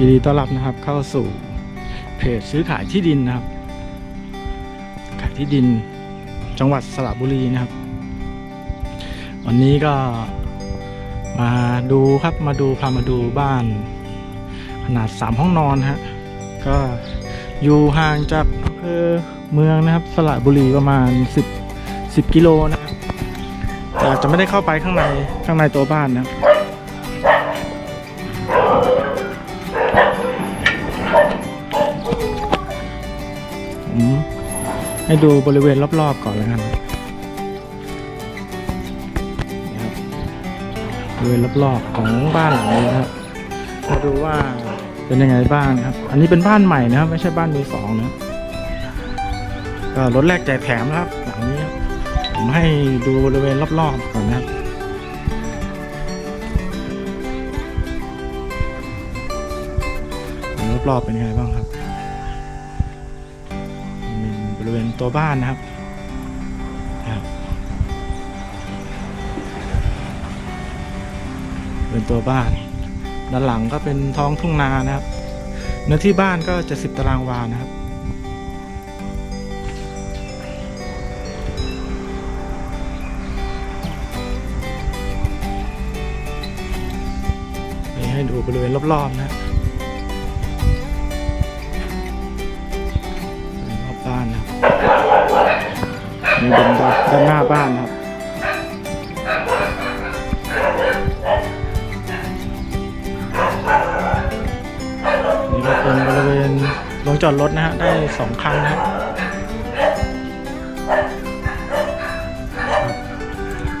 ยินดีต้อนรับนะครับเข้าสู่เพจซื้อขายที่ดินนะครับ ขายที่ดินจังหวัดสระบุรีนะครับ วันนี้ก็มาดูครับมาดูพามาดูบ้านขนาด 3 ห้องนอนฮะก็อยู่ห่างจากอำเภอเมืองนะครับ สระบุรีประมาณ 10 10กิโลนะครับแต่จะไม่ได้เข้าไปข้างในข้างในตัวบ้านนะครับ ให้ดูบริเวณรอบๆก่อนแล้วกันนะครับบริเวณรอบๆของบ้านหลังนี้นะครับมาดูว่าเป็นยังไงบ้างนะครับ อันนี้เป็นบ้านใหม่นะครับ ไม่ใช่บ้านมือสองนะก็รถแรกแจกแถมนะครับหลังนี้ผมให้ดูบริเวณรอบๆก่อนนะครับรอบๆเป็นยังไงบ้าง รับเป็นบริเวณตัวบ้านนะครับเป็นตัวบ้าน ด้านหลังก็เป็นท้องทุ่งนานะครับ เนื้อที่บ้านก็จะสิบตารางวานะครับ ให้ดูบริเวณรอบๆนะ นี่เป็นด้านหน้าบ้านครับนี่ก็เป็นบริเวณลงจอดรถนะฮะได้สองคันนะครับ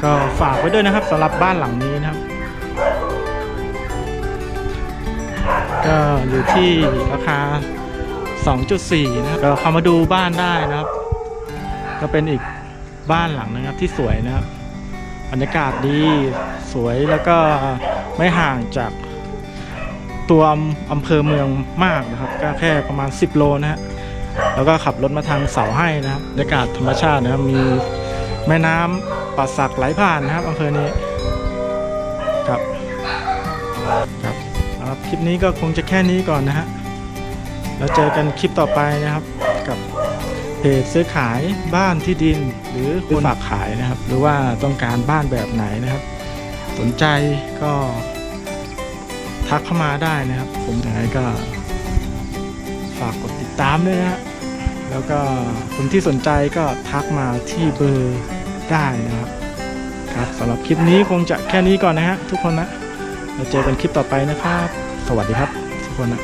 ก็ฝากไว้ด้วยนะครับสำหรับบ้านหลังนี้นะครับ ก็อยู่ที่ราคา 2.4 นะครับก็เข้ามาดูบ้านได้นะครับ ก็เป็นอีกบ้านหลังนะครับที่สวยนะครับบรรยากาศดีสวยแล้วก็ไม่ห่างจากตัวอำอำเภอเมืองมากนะครับ ก็แค่ประมาณ 10 โลนะฮะแล้วก็ขับรถมาทางเสาให้นะครับบรรยากาศธรรมชาตินะครับมีแม่น้ำป่าสักไหลผ่านนะครับอำเภอนี้ครับครับสำหรับคลิปนี้ก็คงจะแค่นี้ก่อนนะฮะแล้วเจอกันคลิปต่อไปนะครับกับ เพจซื้อขายบ้านที่ดินหรือคนฝากขายนะครับ หรือว่าต้องการบ้านแบบไหนนะครับ สนใจก็ทักเข้ามาได้นะครับ ผมยังไงก็ฝากกดติดตามด้วยนะฮะแล้วก็คนที่สนใจก็ทักมาที่เบอร์ได้นะครับครับสำหรับคลิปนี้คงจะแค่นี้ก่อนนะฮะทุกคนนะเราเจอกันคลิปต่อไปนะครับ สวัสดีครับ ทุกคนนะ